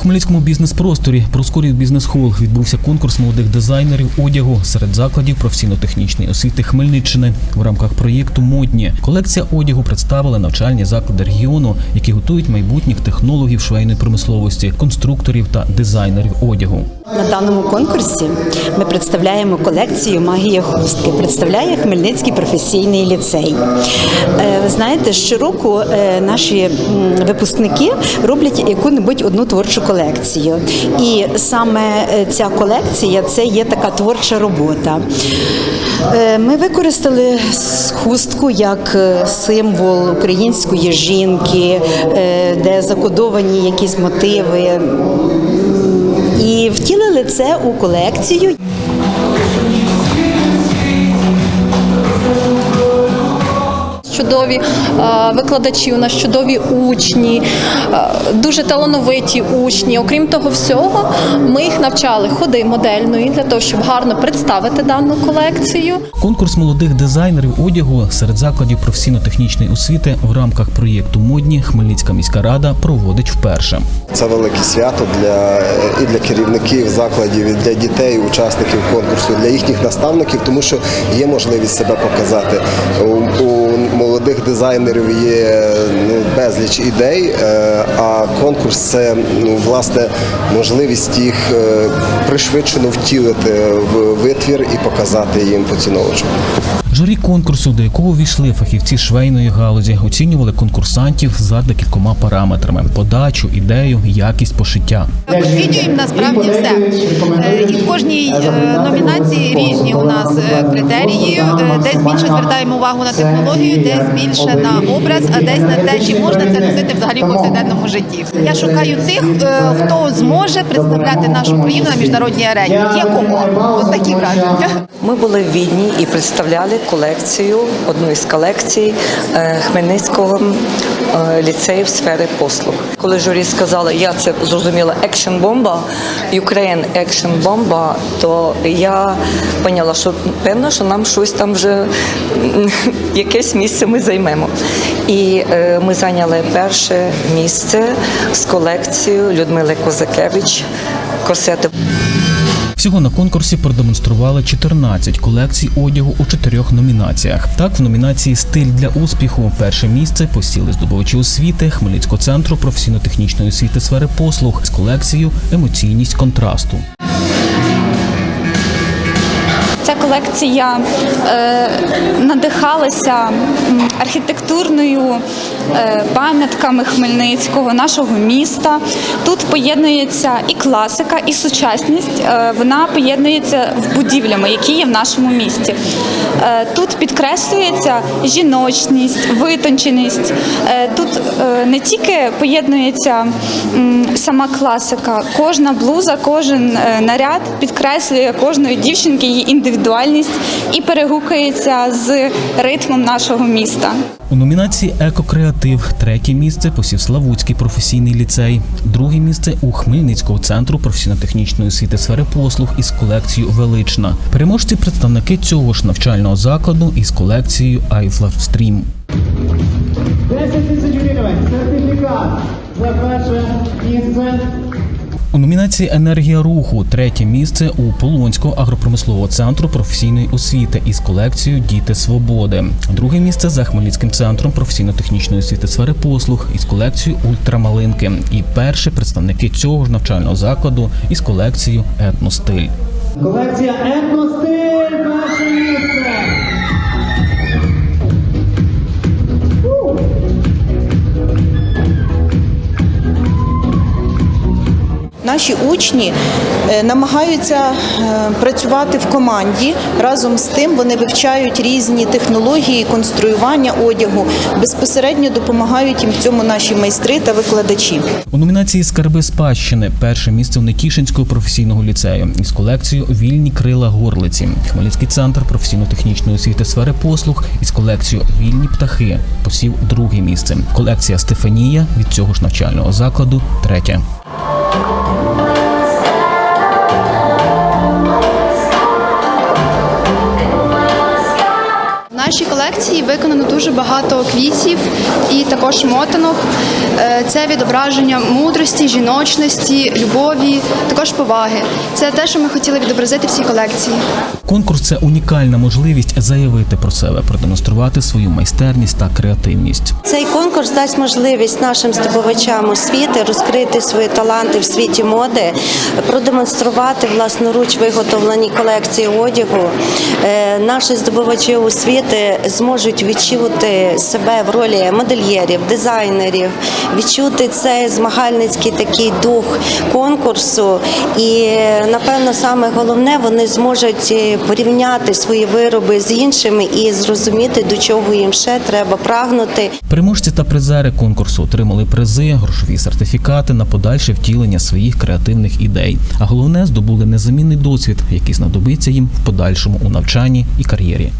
Хмельницькому бізнес-просторі Проскурів бізнес-хол відбувся конкурс молодих дизайнерів одягу серед закладів професійно-технічної освіти Хмельниччини. В рамках проєкту Модні колекція одягу представили навчальні заклади регіону, які готують майбутніх технологів швейної промисловості, конструкторів та дизайнерів одягу. На даному конкурсі ми представляємо колекцію Магія хустки. Представляє Хмельницький професійний ліцей. Е, Ви знаєте, щороку е, наші випускники роблять яку-небудь одну творчу колекцію. І саме е, ця колекція це є така творча робота. Е, Ми використали хустку як е, символ української жінки, е, де закодовані якісь мотиви і втілили це у колекцію. Чудові е, викладачі, у нас чудові учні, е, дуже талановиті учні. Окрім того всього, ми їх навчали ходи модельної для того, щоб гарно представити дану колекцію. Конкурс молодих дизайнерів одягу серед закладів професійно-технічної освіти в рамках проєкту Модні Хмельницька міська рада проводить вперше. Це велике свято для і для керівників закладів, і для дітей, учасників конкурсу, для їхніх наставників, тому що є можливість себе показати. У, у молодих дизайнерів є ну, безліч ідей, е, а конкурс це ну, власне можливість їх е, пришвидшено втілити в витвір і показати їм поціновувачам. Журі конкурсу, до якого війшли фахівці швейної галузі, оцінювали конкурсантів за декількома параметрами: подачу, ідею, якість пошиття. Оцінюємо насправді все. Е, І в кожній номінації різні у нас критерії. Десь більше звертаємо увагу на технологію, десь більше на образ, а десь на те, чи можна це носити взагалі в повсякденному житті. Я шукаю тих, е, хто зможе представляти нашу країну на міжнародній арені. Є кого? Ось такі враження. Ми були в Відні і представляли колекцію, одну із колекцій е, Хмельницького е, ліцею в сфери послуг. Коли журі сказали, я це зрозуміла екшн бомба, Ukraine екшн бомба, то я поняла, що певно, що нам щось там вже якесь місце ми займемо. І е, ми зайняли перше місце з колекцією Людмили Козакевич. Корсети Всього на конкурсі продемонстрували 14 колекцій одягу у чотирьох номінаціях. Так, в номінації Стиль для успіху перше місце посіли здобувачі освіти Хмельницького центру професійно-технічної освіти сфери послуг з колекцією Емоційність контрасту. Колекція е, надихалася архітектурною пам'ятками Хмельницького, нашого міста. Тут поєднується і класика, і сучасність. Е, вона поєднується в будівлями, які є в нашому місті. Е, тут підкреслюється жіночність, витонченість. Е, тут е, не тільки поєднується сама класика, кожна блуза, кожен е, наряд підкреслює кожної дівчинки її індивідуальність і перегукується з ритмом нашого міста. У номінації Екокреатив третє місце посів Славутський професійний ліцей, друге місце у Хмельницького центру професійно-технічної освіти сфери послуг із колекцією Велична. Переможці представники цього ж навчального закладу із колекцією Айфлавстрім. 10 тисяч гривень, сертифікат за перше місце. У номінації Енергія руху третє місце у Полонського агропромислового центру професійної освіти із колекцією Діти свободи. Друге місце за Хмельницьким центром професійно-технічної освіти сфери послуг із колекцією Ультрамалинки. І перші представники цього ж навчального закладу із колекцією Етностиль. Колекція етностиль, Наші учні е, намагаються е, працювати в команді. Разом з тим вони вивчають різні технології конструювання одягу. Безпосередньо допомагають їм в цьому наші майстри та викладачі. У номінації Скарби спадщини перше місце у Никішинського професійного ліцею із колекцією Вільні крила горлиці. Хмельницький центр професійно-технічної освіти сфери послуг із колекцією Вільні птахи посів друге місце. Колекція Стефанія від цього ж навчального закладу третє. Дуже багато квітів і також мотанок. Е, Це відображення мудрості, жіночності, любові, також поваги. Це те, що ми хотіли відобразити в цій колекції. Конкурс це унікальна можливість заявити про себе, продемонструвати свою майстерність та креативність. Цей конкурс дасть можливість нашим здобувачам освіти розкрити свої таланти в світі моди, продемонструвати власноруч виготовлені колекції одягу. Е, Наші здобувачі освіти зможуть відчути себе в ролі модельєрів, дизайнерів, відчути цей змагальницький такий дух конкурсу. І напевно саме головне, вони зможуть е, порівняти свої вироби з іншими і зрозуміти, до чого їм ще треба прагнути. Переможці та призери конкурсу отримали призи, грошові сертифікати на подальше втілення своїх креативних ідей. А головне здобули незамінний досвід, який знадобиться їм в подальшому у навчанні і кар'єрі.